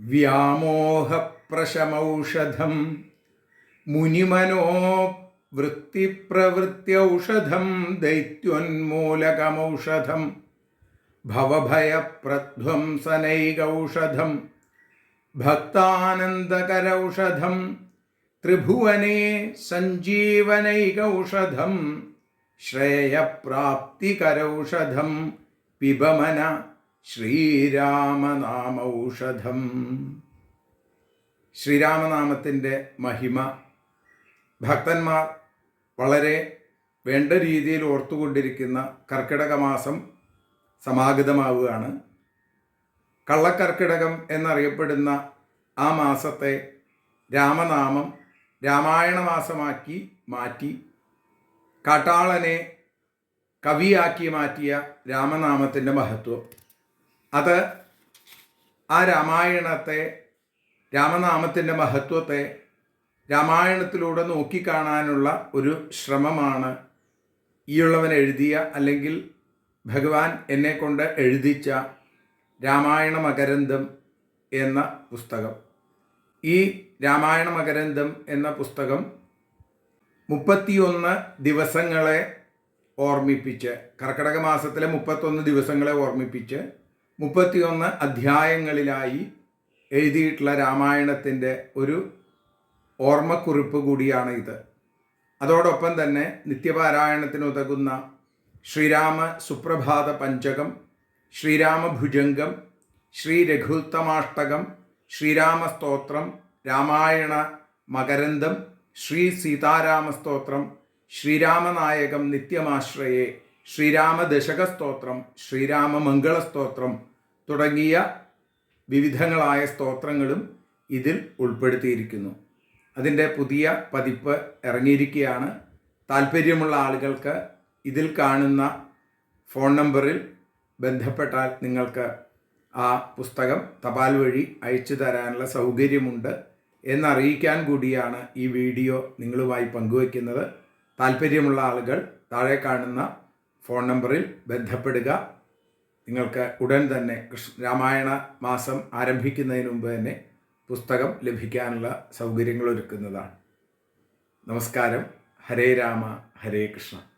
व्यामोहप्रशमौषधं दैत्योन्मूलकमौषधम भवभय प्रध्वंसनैकौषधम भक्तानन्दकरौषधं त्रिभुवने सञ्जीवनैकौषधं श्रेयप्राप्तिकरौषधं पिबमन ശ്രീരാമനാമൗഷധം. ശ്രീരാമനാമത്തിന്റെ മഹിമ ഭക്തന്മാർ വളരെ വേണ്ട രീതിയിൽ ഓർത്തുകൊണ്ടിരിക്കുന്ന കർക്കിടക മാസം സമാഗതമാവുകയാണ്. കള്ളക്കർക്കിടകം എന്നറിയപ്പെടുന്ന ആ മാസത്തെ രാമനാമം രാമായണ മാസമാക്കി മാറ്റി കാട്ടാളനെ കവിയാക്കി മാറ്റിയ രാമനാമത്തിന്റെ മഹത്വം. അത് ആ രാമായണത്തെ രാമനാമത്തിന്റെ മഹത്വത്തെ രാമായണത്തിലൂടെ നോക്കിക്കാണാനുള്ള ഒരു ശ്രമമാണ് ഈയുള്ളവൻ എഴുതിയ അല്ലെങ്കിൽ ഭഗവാൻ എന്നെ കൊണ്ട് എഴുതിച്ച രാമായണ മകരന്തം എന്ന പുസ്തകം. ഈ രാമായണ മകരന്തം എന്ന പുസ്തകം മുപ്പത്തിയൊന്ന് ദിവസങ്ങളെ ഓർമ്മിപ്പിച്ച് കർക്കിടക മാസത്തിലെ മുപ്പത്തൊന്ന് ദിവസങ്ങളെ ഓർമ്മിപ്പിച്ച് മുപ്പത്തിയൊന്ന് അധ്യായങ്ങളിലായി എഴുതിയിട്ടുള്ള രാമായണത്തിന്റെ ഒരു ഓർമ്മക്കുറിപ്പ് കൂടിയാണ് ഇത്. അതോടൊപ്പം തന്നെ നിത്യപാരായണത്തിനുതകുന്ന ശ്രീരാമ സുപ്രഭാത പഞ്ചകം ശ്രീരാമഭുജംഗം ശ്രീ രഘുത്തമാഷ്ടകം ശ്രീരാമസ്തോത്രം രാമായണ മകരന്തം ശ്രീ സീതാരാമസ്തോത്രം ശ്രീരാമനായകം നിത്യമാശ്രയെ ശ്രീരാമദശകസ്തോത്രം സ്തോത്രം തുടങ്ങിയ വിവിധങ്ങളായ സ്തോത്രങ്ങളും ഇതിൽ ഉൾപ്പെടുത്തിയിരിക്കുന്നു. അതിന്റെ പുതിയ പതിപ്പ് ഇറങ്ങിയിരിക്കുകയാണ്. താല്പര്യമുള്ള ആളുകൾക്ക് ഇതിൽ കാണുന്ന ഫോൺ നമ്പറിൽ ബന്ധപ്പെട്ടാൽ നിങ്ങൾക്ക് ആ പുസ്തകം തപാൽ വഴി അയച്ചു തരാനുള്ള സൗകര്യമുണ്ട് എന്നറിയിക്കാൻ കൂടിയാണ് ഈ വീഡിയോ നിങ്ങളുമായി പങ്കുവയ്ക്കുന്നത്. താല്പര്യമുള്ള ആളുകൾ താഴെ കാണുന്ന ഫോൺ നമ്പറിൽ ബന്ധപ്പെടുക. നിങ്ങൾക്ക് ഉടൻ തന്നെ കൃഷ്ണ രാമായണ മാസം ആരംഭിക്കുന്നതിന് മുമ്പ് തന്നെ പുസ്തകം ലഭിക്കാനുള്ള സൗകര്യങ്ങൾ ഒരുക്കുന്നതാണ്. നമസ്കാരം. ഹരേ രാമ ഹരേ കൃഷ്ണ.